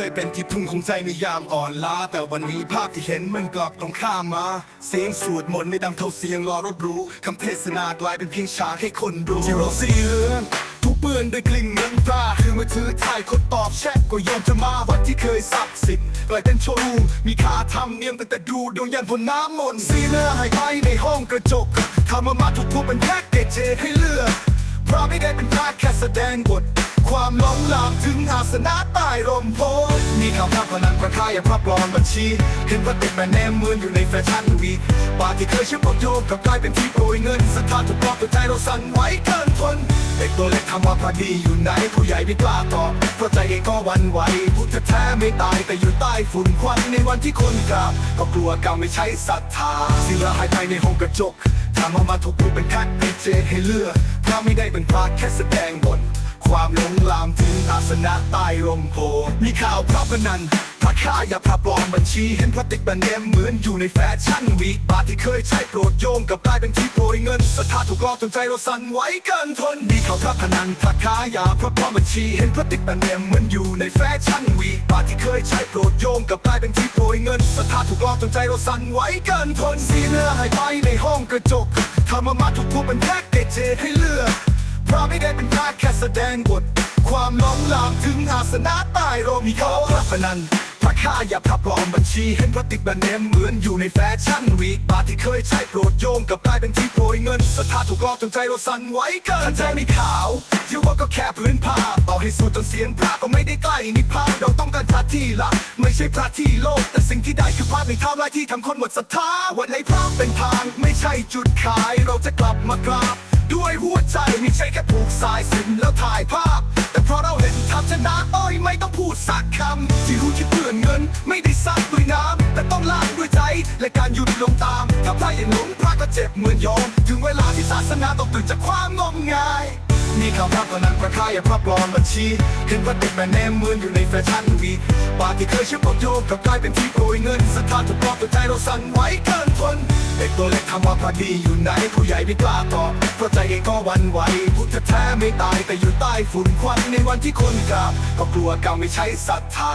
เคยเป็นที่พึ่งของใจในยามอ่อนล้า แต่วันนี้ภาพที่เห็นมันกลับตรงข้ามมา เสียงสวดมนต์ไม่ดังเท่าเสียงรอรถรู้คำเทศนากลายเป็นเพียงฉากให้คนดูที่เราสีเลือนทุกเปื้อนด้วยกลิ่นเงินตราคือมือถือถ่ายคนตอบแชทก็ยอมจะมาวัดที่เคยศักดิ์สิทธิ์กลายเป็นโชว์รูมมีขาทำเนียมตั้งแต่ดูดวงยันบนน้ำมนต์สีเนื้อหายไปในห้องกระจกทำมามาถูกทุกเป็นแพ็กเกจเจให้เลือกเพราะไม่ได้เป็นพระแค่แสดงบทความลงหลามถึงอาสนะใต้ร่มโพธิ ข่าวทักพนันประค่ายอย่างพระปลอมบัญชี เห็นว่าติดแบรนด์เนมมืออยู่ในแฟชั่นวีคบาที่เคยเชื่อมโยงกลับกลายเป็นที่โปรยเงินสถานถูกปลอมตัวใจเราสั่นไหวเกินทนเด็กตัวเล็กทำว่าพอดีอยู่ไหนผู้ใหญ่ไม่กล้าตอบเพราะใจเองก็วันไหวพุทธแท้ไม่ตายแต่อยู่ใต้ฝุ่นควันในวันที่คนกราบก็กลัวกรรมไม่ใช่ศรัทธาศิลาหายไปในห้องกระจกทำออกมาถูกพูเป็นแค่เอเจให้เลือกเพราไม่ได้เป็นพระแค่แสดงบท ความหลงลามถึงอาสนะใต้ร่มโพมีข่าวพระพนันพระค้ายาพระปลอมบัญชี เห็นพระติกบันเนมเหมือนอยู่ในแฟชั่นวีคบาทที่เคยใช้โปรดโยงกับกลายเป็นที่โปรยเงินศรัทธาถูกหลอกจนใจเราสั่นไหวเกินทนมีข่าวพระพนันพระค้ายาพระปลอมบัญชี เห็นพระติกบันเนมเหมือนอยู่ในแฟชั่นวีคบาทที่เคยใช้โปรดโยงกับกลายเป็นที่โปรยเงินศรัทธาถูกหลอกจนใจเราสั่นไหวเกินทนสีเนื้อหายไปในห้องกระจกทำมามาถูกพูดเป็นแพ็กเกจให้เลือก เพราะไม่ได้เป็นพระแค่แสดงบท ความหลงลามถึงอาสนะต้ร่มโพธิ์พระพนันพระค่าอย่าพระปลอมบัญชีเห็นพระติกแบรนด์เนมเหมือนอยู่ในแฟชั่นวีคบาทที่เคยใช้โปรดโยงกับกลายเป็นที่โปรยเงินศรัทธาถูกหลอกจนใจเราสั่นไหวเกินใจไม่ขาวเที่ว่าก็แค่พื้นผ้าต่อให้สุดจนเสียงพระก็ไม่ได้ใกล้นิพพานเราต้องการพระที่ละไม่ใช่พระที่โลก แต่สิ่งที่ได้คือภาพในเท่าไรที่ทำคนหมดศรัทธาวันในพระเป็นทาง ไม่ใช่จุดขาย เราจะกลับมากร สายสินแล้วถ่ายภาพ แต่เพราะเราเห็นทับชนะอ้อยไม่ต้องพูดสักคำที่รู้ที่เปื่อนเงิน ไม่ได้สร้างด้วยน้ำแต่ต้องล้างด้วยใจ และการหยุดลงตามถ้าพระยังหลงพระก็เจ็บเหมือนโยมถึงเวลาที่ศาสนาต้องตื่นจากความงมงายมีข่าวพระพนันประค่ายอย่าพระปลอมบัญชีเห็นว่าติดแบรนด์เนมเมือนอยู่ในแฟชั่นวีคบาทที่เคยเชื่อมโยงกลับกลายเป็นที่โปรยเงินสถานถูกปลอมตัวใจเราสั่นไหวเกินทน เด็กตัวเล็กทำว่าพอดีอยู่ไหน ผู้ใหญ่ไม่กล้าตอบเพราะใจเองก็วันไหวพุทธแท้ไม่ตายแต่อยู่ใต้ฝุ่นควันในวันที่คนกราบก็กลัวกรรมไม่ใช่ศรัทธา